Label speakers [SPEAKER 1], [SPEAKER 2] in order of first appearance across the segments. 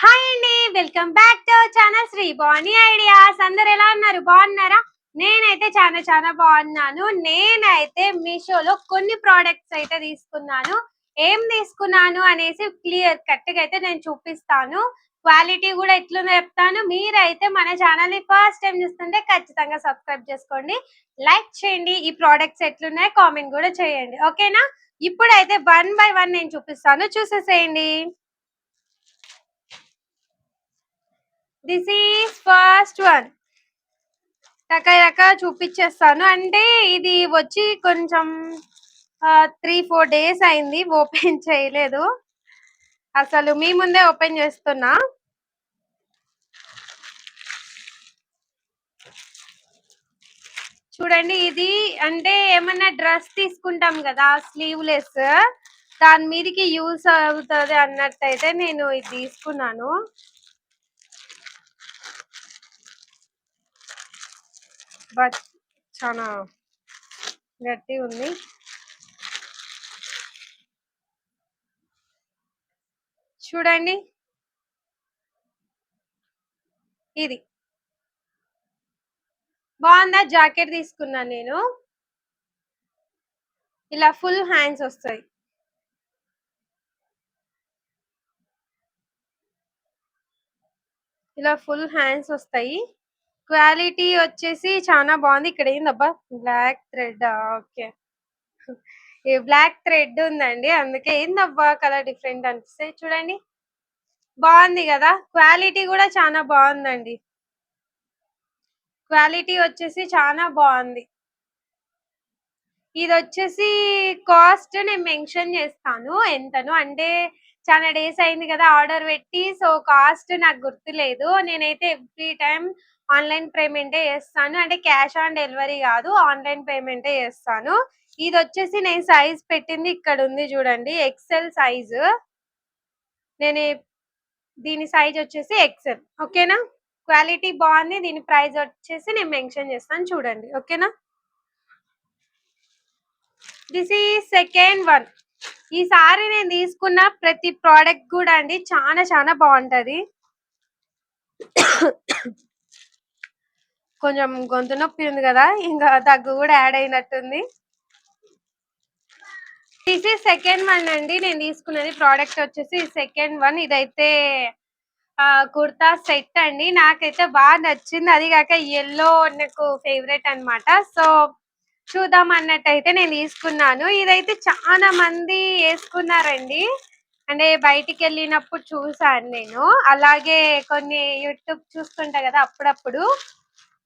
[SPEAKER 1] Hi అండి welcome back to channel Sri Bani ideas అందరు ఎలా ఉన్నారు? బాగున్నారా? నేనైతే చాలా చాలా బాగున్నాను. నేనైతే మీషోలో కొన్ని ప్రోడక్ట్స్ అయితే తీసుకున్నాను. ఏం తీసుకున్నాను అనేసి క్లియర్ కరెక్ట్గా అయితే నేను చూపిస్తాను. క్వాలిటీ కూడా ఎట్లుందో చెప్తాను. మీరైతే మన ఛానల్ని ఫస్ట్ టైం చూస్తుంటే ఖచ్చితంగా సబ్స్క్రైబ్ చేసుకోండి. లైక్ చేయండి. ఈ ప్రోడక్ట్స్ ఎట్లున్నాయో కామెంట్ కూడా చేయండి. ఓకేనా ఇప్పుడైతే వన్ బై వన్ నేను చూపిస్తాను. చూసేసేయండి. దిస్ ఈస్ ఫస్ట్ వన్ రకరకాల చూపించేస్తాను. అంటే ఇది వచ్చి కొంచెం త్రీ ఫోర్ డేస్ అయింది. ఓపెన్ చేయలేదు. అసలు మీ ముందే ఓపెన్ చేస్తున్నా. చూడండి ఇది అంటే ఏమన్నా డ్రెస్ తీసుకుంటాం కదా స్లీవ్లెస్ దాని మీదకి యూస్ అవుతుంది అన్నట్టయితే నేను ఇది తీసుకున్నాను. బట్ చాలా గట్టి ఉంది. చూడండి. ఇది. బాగుందా? జాకెట్ తీసుకున్నాను నేను. ఇలా ఫుల్ హ్యాండ్స్ వస్తాయి. ఇలా ఫుల్ హ్యాండ్స్ వస్తాయి. క్వాలిటీ వచ్చేసి చాలా బాగుంది. ఇక్కడ ఏందబ్బా? Black thread okay. ఈ బ్లాక్ థ్రెడ్ ఉందండి. అందుకే ఏందబ్బా కలర్ డిఫరెంట్ అనిపిస్తాయి చూడండి. బాగుంది కదా? క్వాలిటీ కూడా చాలా బాగుందండి. క్వాలిటీ వచ్చేసి చాలా బాగుంది. ఇది వచ్చేసి కాస్ట్ నేను మెన్షన్ చేస్తాను. ఎంతను? అంటే చాలా డేస్ అయింది కదా ఆర్డర్ పెట్టి. సో కాస్ట్ నాకు గుర్తులేదు. నేనైతే ఎవ్రీ టైం ఆన్లైన్ పేమెంటే చేస్తాను. అంటే క్యాష్ ఆన్ డెలివరీ కాదు ఆన్లైన్ పేమెంటే చేస్తాను. ఇది వచ్చేసి నేను సైజ్ పెట్టింది ఇక్కడ ఉంది చూడండి ఎక్సెల్ సైజు. నేను దీని సైజ్ వచ్చేసి ఎక్సెల్. ఓకేనా? క్వాలిటీ బాగుంది దీని ప్రైస్ వచ్చేసి నేను మెన్షన్ చేస్తాను చూడండి. ఓకేనా? దిస్ ఈ సెకండ్ వన్. ఈ సారీ నేను తీసుకున్న ప్రతి ప్రోడక్ట్ కూడా అండి చాలా చాలా బాగుంటది. కొంచెం గొంతు నొప్పి ఉంది కదా ఇంకా దగ్గు కూడా యాడ్ అయినట్టుంది. దిస్ ఈ సెకండ్ వన్ అండి నేను తీసుకున్నది ప్రోడక్ట్ వచ్చేసి సెకండ్ వన్ ఇదైతే కుర్తా సెట్ అండి. నాకైతే బాగా నచ్చింది. అది కాక ఎల్లో నాకు ఫేవరెట్ అనమాట సో చూద్దాం అన్నట్టయితే నేను తీసుకున్నాను. ఇదైతే చాలా మంది వేసుకున్నారండి. అంటే బయటికి వెళ్ళినప్పుడు చూసాను నేను. అలాగే కొన్ని యూట్యూబ్ చూస్తుంటా కదా అప్పుడప్పుడు.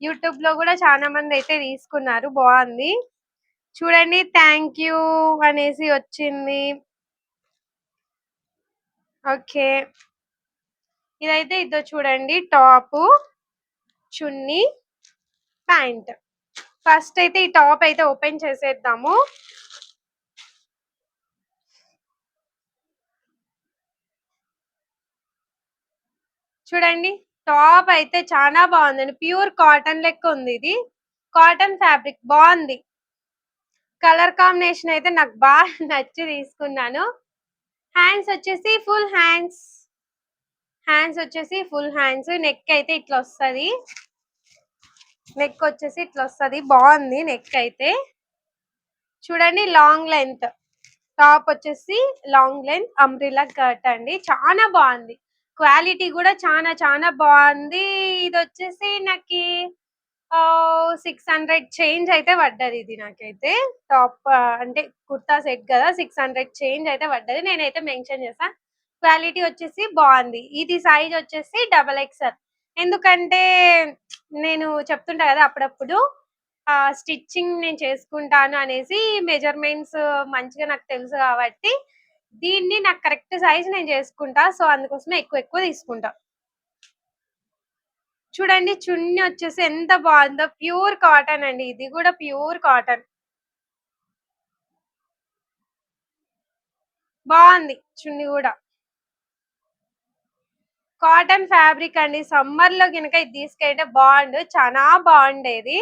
[SPEAKER 1] యూట్యూబ్లో కూడా చాలా మంది అయితే తీసుకున్నారు. బాగుంది. చూడండి థ్యాంక్ యూ అనేసి వచ్చింది. ఓకే. ఇదైతే ఇదో చూడండి టాప్ చున్నీ ప్యాంట్. ఫస్ట్ అయితే ఈ టాప్ అయితే ఓపెన్ చేసేద్దాము. చూడండి టాప్ అయితే చాలా బాగుందండి. ప్యూర్ కాటన్ లెక్క ఉంది ఇది. కాటన్ ఫ్యాబ్రిక్ బాగుంది. కలర్ కాంబినేషన్ అయితే నాకు బాగా నచ్చి తీసుకున్నాను. హ్యాండ్స్ వచ్చేసి ఫుల్ హ్యాండ్స్. హ్యాండ్స్ వచ్చేసి ఫుల్ హ్యాండ్స్. నెక్ అయితే ఇట్లా వస్తుంది. నెక్ వచ్చేసి ఇట్లా వస్తుంది. బాగుంది నెక్ అయితే. చూడండి లాంగ్ లెంత్ టాప్ వచ్చేసి లాంగ్ లెంత్ అంబ్రిలా కట్ అండి. చాలా బాగుంది. క్వాలిటీ కూడా చాలా చాలా బాగుంది. ఇది వచ్చేసి నాకు సిక్స్ హండ్రెడ్ చేంజ్ అయితే పడ్డది ఇది నాకైతే. టాప్ అంటే కుర్తా సెట్ కదా సిక్స్ హండ్రెడ్ చేంజ్ అయితే పడ్డది. నేనైతే మెన్షన్ చేసా క్వాలిటీ వచ్చేసి బాగుంది. ఇది సైజ్ వచ్చేసి డబల్ ఎక్స్ఎల్ ఎందుకంటే నేను చెప్తుంటా కదా అప్పుడప్పుడు స్టిచ్చింగ్ నేను చేసుకుంటాను అనేసి మెజర్మెంట్స్ మంచిగా నాకు తెలుసు కాబట్టి దీన్ని నాకు కరెక్ట్ సైజ్ నేను చేసుకుంటా. సో అందుకోసమే ఎక్కువ ఎక్కువ తీసుకుంటా. చూడండి చున్నీ వచ్చేసి ఎంత బాగుందో. ప్యూర్ కాటన్ అండి. ఇది కూడా ప్యూర్ కాటన్. బాగుంది చున్నీ కూడా. కాటన్ ఫ్యాబ్రిక్ అండి. సమ్మర్లో కనుక ఇది తీసుకెళ్తే బాగుండు. చాలా బాగుండేది.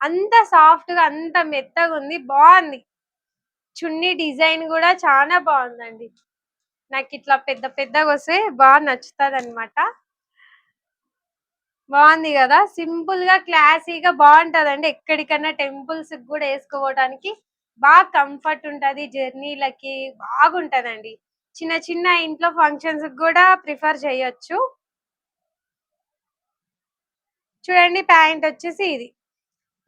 [SPEAKER 1] అంత సాఫ్ట్గా అంత మెత్తగా ఉంది. బాగుంది. చున్నీ డిజైన్ కూడా చాలా బాగుందండి. నాకు ఇట్లా పెద్ద పెద్దగా వస్తే బాగా నచ్చుతుంది అనమాట బాగుంది కదా. సింపుల్గా క్లాసీగా బాగుంటదండి. ఎక్కడికన్నా టెంపుల్స్ కూడా వేసుకోవడానికి బాగా కంఫర్ట్ ఉంటది. జర్నీలకి బాగుంటదండి. చిన్న చిన్న ఇంట్లో ఫంక్షన్స్ కూడా ప్రిఫర్ చేయొచ్చు. చూడండి ప్యాంట్ వచ్చేసి ఇది.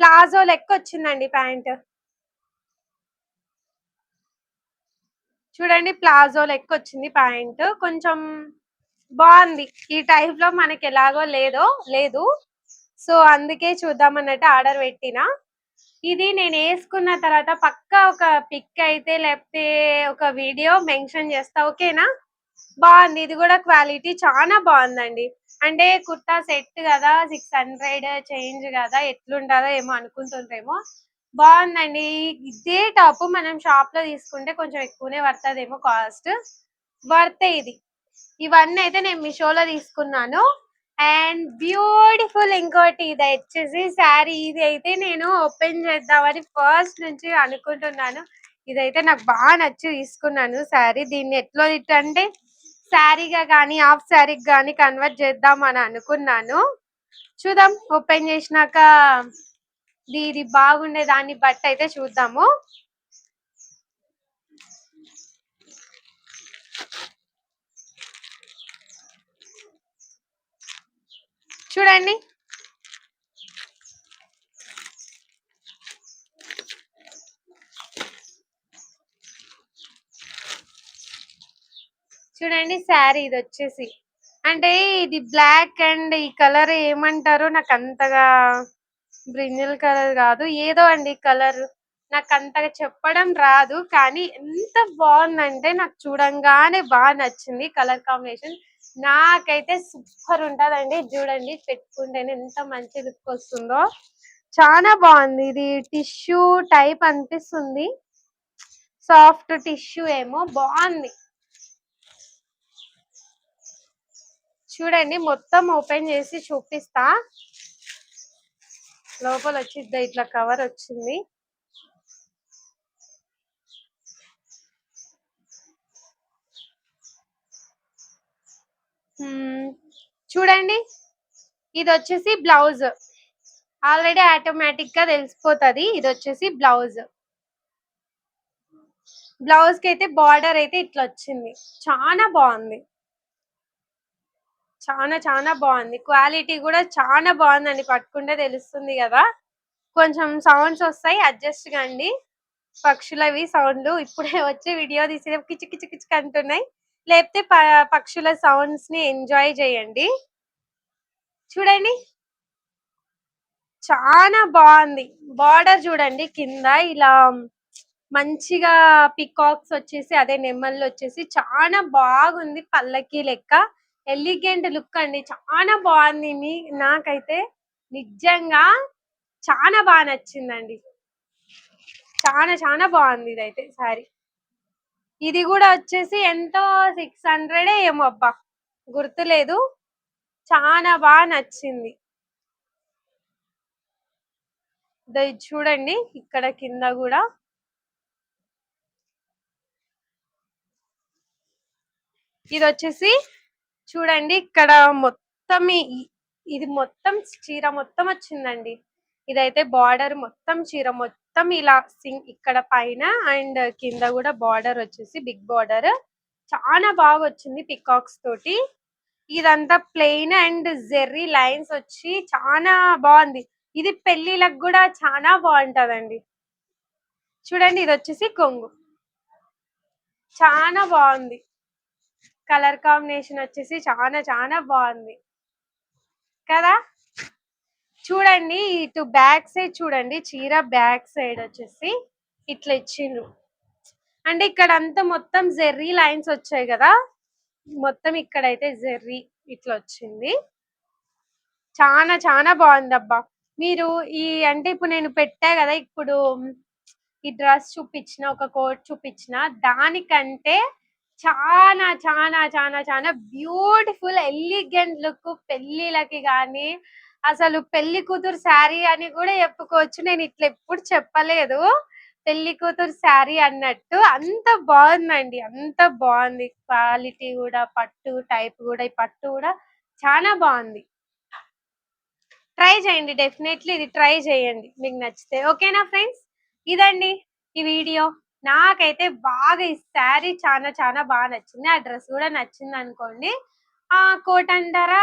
[SPEAKER 1] ప్లాజో లెక్క వచ్చిందండి ప్యాంట్. చూడండి ప్లాజో లెక్క వచ్చింది ప్యాంట్. కొంచెం బాగుంది. ఈ టైప్లో మనకి ఎలాగో లేదో లేదు. సో అందుకే చూద్దాం అన్నట్టు ఆర్డర్ పెట్టిన. ఇది నేను వేసుకున్న తర్వాత పక్క ఒక పిక్ అయితే లేకపోతే ఒక వీడియో మెన్షన్ చేస్తా ఓకేనా? బాగుంది. ఇది కూడా క్వాలిటీ చాలా బాగుందండి. అంటే కుర్తా సెట్ కదా సిక్స్ హండ్రెడ్ చేంజ్ కదా ఎట్లుంటుందో ఏమో అనుకుంటుండ్రేమో. బాగుందండి. ఇదే టాప్ మనం షాప్లో తీసుకుంటే కొంచెం ఎక్కువనే పడుతుందేమో కాస్ట్. వర్తే ఇది. ఇవన్నీ అయితే నేను మీషోలో తీసుకున్నాను. అండ్ బ్యూటిఫుల్ ఇంకోటి ఇది వచ్చేసి శారీ. ఇది అయితే నేను ఓపెన్ చేద్దామని ఫస్ట్ నుంచి అనుకుంటున్నాను. ఇదైతే నాకు బాగా నచ్చి తీసుకున్నాను శారీ. దీన్ని ఎట్లా అంటే శారీగా కానీ హాఫ్ శారీకి కానీ కన్వర్ట్ చేద్దాం అని అనుకున్నాను. చూద్దాం. ఓపెన్ చేసినాక ఇది బాగుండే దాన్ని బట్టి అయితే చూద్దాము. చూడండి. చూడండి శారీ ఇది వచ్చేసి. అంటే ఇది బ్లాక్ అండ్ ఈ కలర్ ఏమంటారో నాకు అంతగా బ్రింజల్ కలర్ కాదు. ఏదో అండి కలర్. నాకు అంతగా చెప్పడం రాదు. కానీ ఎంత బాగుందంటే నాకు చూడంగానే బాగా నచ్చింది కలర్ కాంబినేషన్. నాకైతే సూపర్ ఉంటదండి. చూడండి పెట్టుకుంటేనే ఎంత మంచి లుక్ వస్తుందో. చాలా బాగుంది. ఇది టిష్యూ టైప్ అనిపిస్తుంది. సాఫ్ట్ టిష్యూ ఏమో బాగుంది. చూడండి మొత్తం ఓపెన్ చేసి చూపిస్తా. లోపల వచ్చిద్దా ఇట్లా కవర్ వచ్చింది చూడండి. ఇది వచ్చేసి బ్లౌజ్. ఆల్రెడీ ఆటోమేటిక్గా తెలిసిపోతుంది. ఇది వచ్చేసి బ్లౌజ్. బ్లౌజ్కి అయితే బార్డర్ అయితే ఇట్లా వచ్చింది చాలా బాగుంది. చాలా చాలా బాగుంది. క్వాలిటీ కూడా చాలా బాగుందండి. పట్టుకుంటే తెలుస్తుంది కదా. కొంచెం సౌండ్స్ వస్తాయి. అడ్జస్ట్ కండి. పక్షులవి సౌండ్లు. ఇప్పుడే వచ్చి వీడియో తీసే కిచి కిచి కిచి అంటున్నాయి. లేకపోతే పక్షుల సౌండ్స్ని ఎంజాయ్ చేయండి. చూడండి. చాలా బాగుంది. బార్డర్ చూడండి కింద ఇలా మంచిగా పికాక్స్ వచ్చేసి అదే నెమ్మల్లో వచ్చేసి చాలా బాగుంది పల్లకి లెక్క. ఎలిగెంట్ లుక్ అండి. చాలా బాగుంది. మీ నాకైతే నిజంగా చాలా బాగా నచ్చిందండి. చాలా చాలా బాగుంది ఇదైతే సారీ. ఇది కూడా వచ్చేసి ఎంతో సిక్స్ హండ్రెడ్ ఏమో అబ్బా. గుర్తులేదు. చాలా బాగా నచ్చింది. చూడండి. ఇక్కడ కింద కూడా. ఇది వచ్చేసి చూడండి. ఇక్కడ మొత్తం ఇది మొత్తం చీర మొత్తం వచ్చిందండి. ఇదైతే బార్డర్ మొత్తం చీర మొత్తం ఇలా సింగ్ ఇక్కడ పైన అండ్ కింద కూడా బార్డర్ వచ్చేసి బిగ్ బార్డర్. చాలా బాగా వచ్చింది పికాక్స్ తోటి. ఇదంతా ప్లెయిన్ అండ్ జెర్రీ లైన్స్ వచ్చి చాలా బాగుంది. ఇది పెళ్ళిలకు కూడా చాలా బాగుంటదండి. చూడండి ఇది వచ్చేసి కొంగు. చాలా బాగుంది. కలర్ కాంబినేషన్ వచ్చేసి చాలా చాలా బాగుంది. కదా? చూడండి ఇటు బ్యాక్ సైడ్ చూడండి చీర బ్యాక్ సైడ్ వచ్చేసి ఇట్లా ఇచ్చిండ్రు. అంటే ఇక్కడ అంతా మొత్తం జెర్రీ లైన్స్ వచ్చాయి కదా మొత్తం ఇక్కడైతే జెర్రీ ఇట్లా వచ్చింది. చాలా చాలా బాగుందబ్బా. మీరు ఈ అంటే ఇప్పుడు నేను పెట్టా కదా ఇప్పుడు ఈ డ్రెస్ చూపించిన ఒక కోట్ చూపించిన దానికంటే చాలా చాలా చాలా చాలా బ్యూటిఫుల్ ఎలిగెంట్ లుక్ పెళ్ళిళ్ళకి కానీ అసలు పెళ్ళి కూతురు శారీ అని కూడా చెప్పుకోవచ్చు. నేను ఇట్లా ఎప్పుడు చెప్పలేదు. పెళ్ళి కూతురు శారీ అన్నట్టు అంత బాగుందండి. అంత బాగుంది. క్వాలిటీ కూడా పట్టు టైప్ కూడా ఈ పట్టు కూడా చాలా బాగుంది. ట్రై చేయండి డెఫినెట్లీ ఇది ట్రై చేయండి. మీకు నచ్చితే. ఓకేనా ఫ్రెండ్స్? ఇదండి ఈ వీడియో. నాకైతే బాగా ఈ శారీ చాలా చాలా బాగా నచ్చింది. ఆ డ్రెస్ కూడా నచ్చింది అనుకోండి ఆ కోట్ అంటారా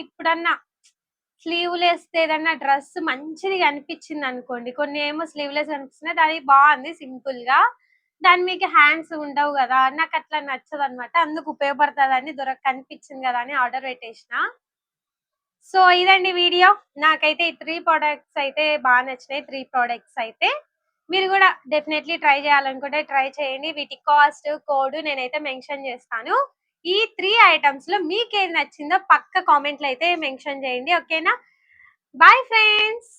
[SPEAKER 1] ఇప్పుడన్నా స్లీవ్లెస్ ఏదన్నా డ్రెస్ మంచిది కనిపించింది అనుకోండి. కొన్ని ఏమో స్లీవ్లెస్ కనిపిస్తున్నాయి అది బాగుంది సింపుల్గా. దాని మీకు హ్యాండ్స్ ఉండవు కదా. నాకు అట్లా నచ్చదు అనమాట అందుకు ఉపయోగపడుతుంది దొరక కనిపించింది కదా అని ఆర్డర్ పెట్టేసిన. సో ఇదండి వీడియో. నాకైతే ఈ త్రీ ప్రోడక్ట్స్ అయితే బాగా నచ్చినాయి. త్రీ ప్రోడక్ట్స్ అయితే. మీరు కూడా డెఫినెట్లీ ట్రై చేయాలనుకుంటే ట్రై చేయండి. వీటి కాస్ట్ కోడ్ నేనైతే మెన్షన్ చేస్తాను. ఈ త్రీ ఐటమ్స్లో మీకు ఏం నచ్చిందో పక్క కామెంట్లు అయితే మెన్షన్ చేయండి ఓకేనా బాయ్ ఫ్రెండ్స్